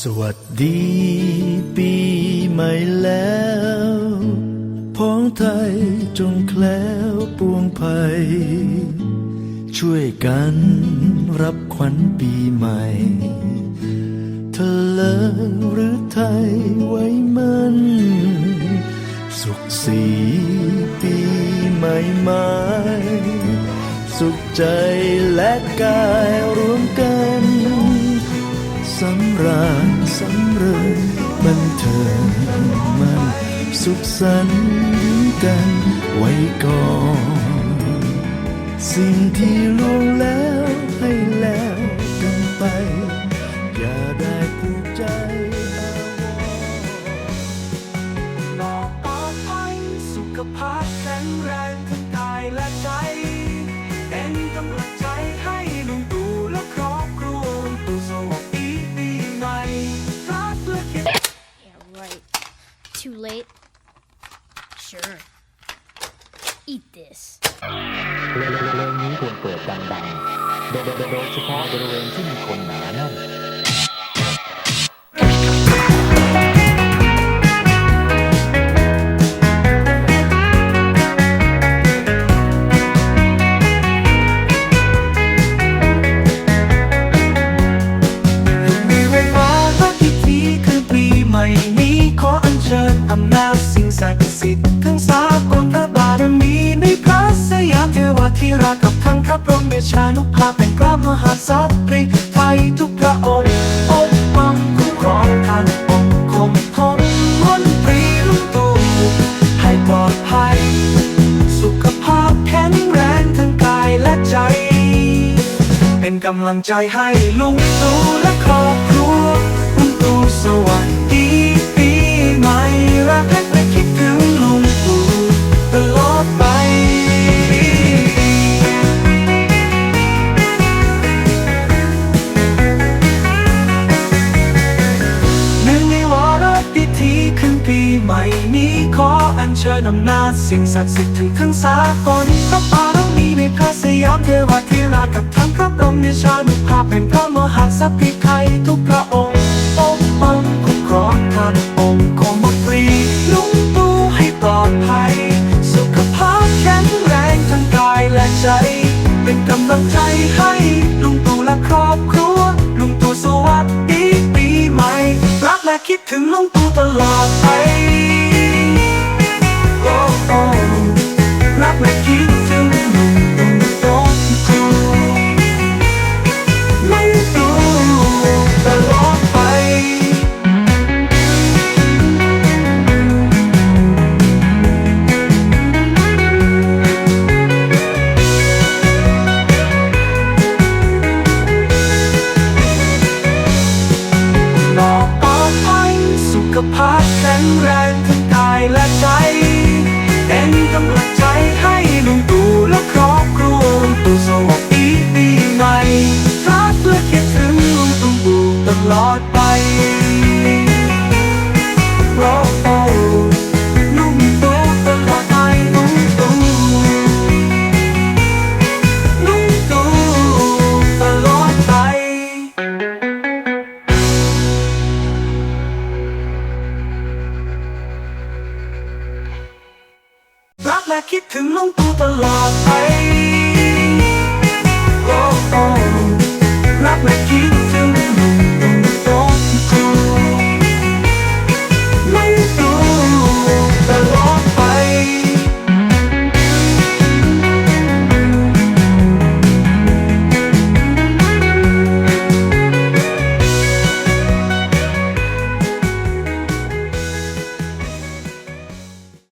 สวัสดีปีใหม่แล้วพ้องไทยจงแคล้วปวงภัย ช่วยกันรับขวัญปีใหม่ เธอเลอหรือไทยไว้มัน สุขสีปีใหม่ไม้สุขใจและกายรวมกัน สำราญสำเริญบันเทิงมันสุขสันต์กันไว้ก่อน สิ่งที่ล่วงแล้วให้แล้วกันไป อย่าได้ผูกใจอาวรณ์ปอดภัยสุขภาพแข็งแรง Sure. Eat this. เพลงนี้ควรเปิดดังๆโดยโดยเฉพาะบริเวณที่มีคนหนาแน่นานุภาพระมหากษัตริไทยทุกพระองค์ปกป้องคุ้มครองท่านองค์คมทนมนตรีลุงตู่ให้ปลอดภัย สุขภาพแข็งแรงทั้งกายและใจ เป็นกำลังใจให้ลุงตู่และครอบครัวลุงตู่สวัสดี ใหม่นี้ขออัญเชิญอำนาจสิ่งศักดิ์สิทธิ์ถึงทั้งสากลพระปารมีในพระสยามเทวาธิราชกับทั้งพระบรมเดชานุภาพเป็นพระมหากษัตริย์ไทยทุกพระองค์ปกป้องคุ้มครองท่านองค์คมนตรีลุงตู่ให้ปลอดภัย สุขภาพแข็งแรงทั้งกายและใจ เป็นกำลังใจให้ลุงตู่และครอบครัว ลุงตู่สวัสดีปีใหม่ รักและคิดถึงลุงตู่ตลอด ก็พักแข็งแรง และคิดถึงลุงตู่ตลอดไป